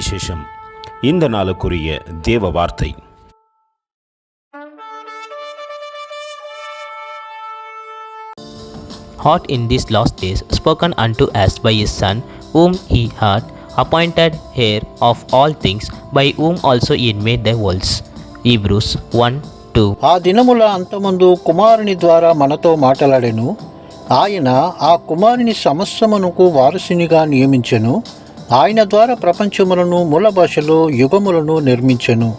சுவிசேஷம் இந்த நாளுக்குரிய தேவ வார்த்தை Hot in these last days, spoken unto us by his Son, whom he had appointed heir of all things, by whom also he made the worlds. Hebrews 1 2. ఆ దినముల అంతమందు కుమారుని ద్వారా మనతో మాట్లాడెను ఆయన ఆ కుమారుని సమస్తమునకు వారసునిగా నియమించెను ఆయన ద్వారా ప్రపంచములను మూల భాషలో యుగములను నిర్మించెను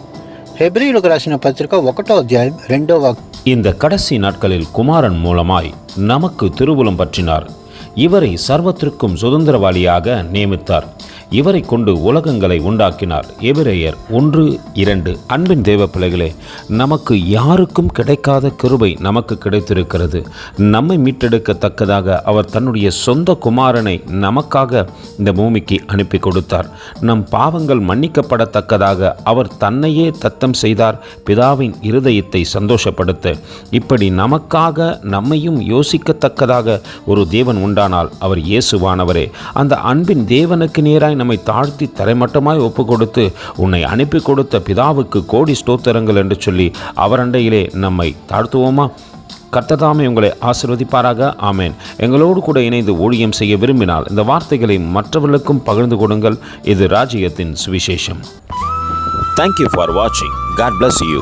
హెబ్రిలకు రాసిన పత్రిక ఒకటో అధ్యాయం రెండో వాక్యం இந்த கடைசி நாட்களில் குமாரன் மூலமாய் நமக்கு திருவுளம் பற்றினார் இவரை சர்வத்திற்கும் சுதந்திரவாளியாக நியமித்தார். இவரை கொண்டு உலகங்களை உண்டாக்கினார். எபிரேயர் ஒன்று இரண்டு. அன்பின் தேவ பிள்ளைகளே நமக்கு யாருக்கும் கிடைக்காத கிருபை நமக்கு கிடைத்திருக்கிறது. நம்மை மீட்டெடுக்கத்தக்கதாக அவர் தன்னுடைய சொந்த குமாரனை நமக்காக இந்த பூமிக்கு அனுப்பி கொடுத்தார். நம் பாவங்கள் மன்னிக்கப்படத்தக்கதாக அவர் தன்னையே தத்தம் செய்தார். பிதாவின் இருதயத்தை சந்தோஷப்படுத்த. இப்படி நமக்காக நம்மையும் யோசிக்கத்தக்கதாக ஒரு தேவன் உண்டானால் அவர் இயேசுவானவரே. அந்த அன்பின் தேவனுக்கு நேராய் நம்மை தாழ்த்தி தரைமட்டமாய் ஒப்பு கொடுத்து உன்னை அனுப்பி கொடுத்த பிதாவுக்கு கோடி ஸ்தோத்திரங்கள் என்று சொல்லி அவரண்டையிலே நம்மை தாழ்த்துவோமா? கர்த்ததாமே உங்களை ஆசிர்வதிப்பாராக. ஆமேன். எங்களோடு கூட இணைந்து ஊழியம் செய்ய விரும்பினால் இந்த வார்த்தைகளை மற்றவர்களுக்கும் பகிர்ந்து கொடுங்கள். இது ராஜ்யத்தின் சுவிசேஷம். தேங்க்யூ ஃபார் வாட்சிங் காட் பிளஸ் யூ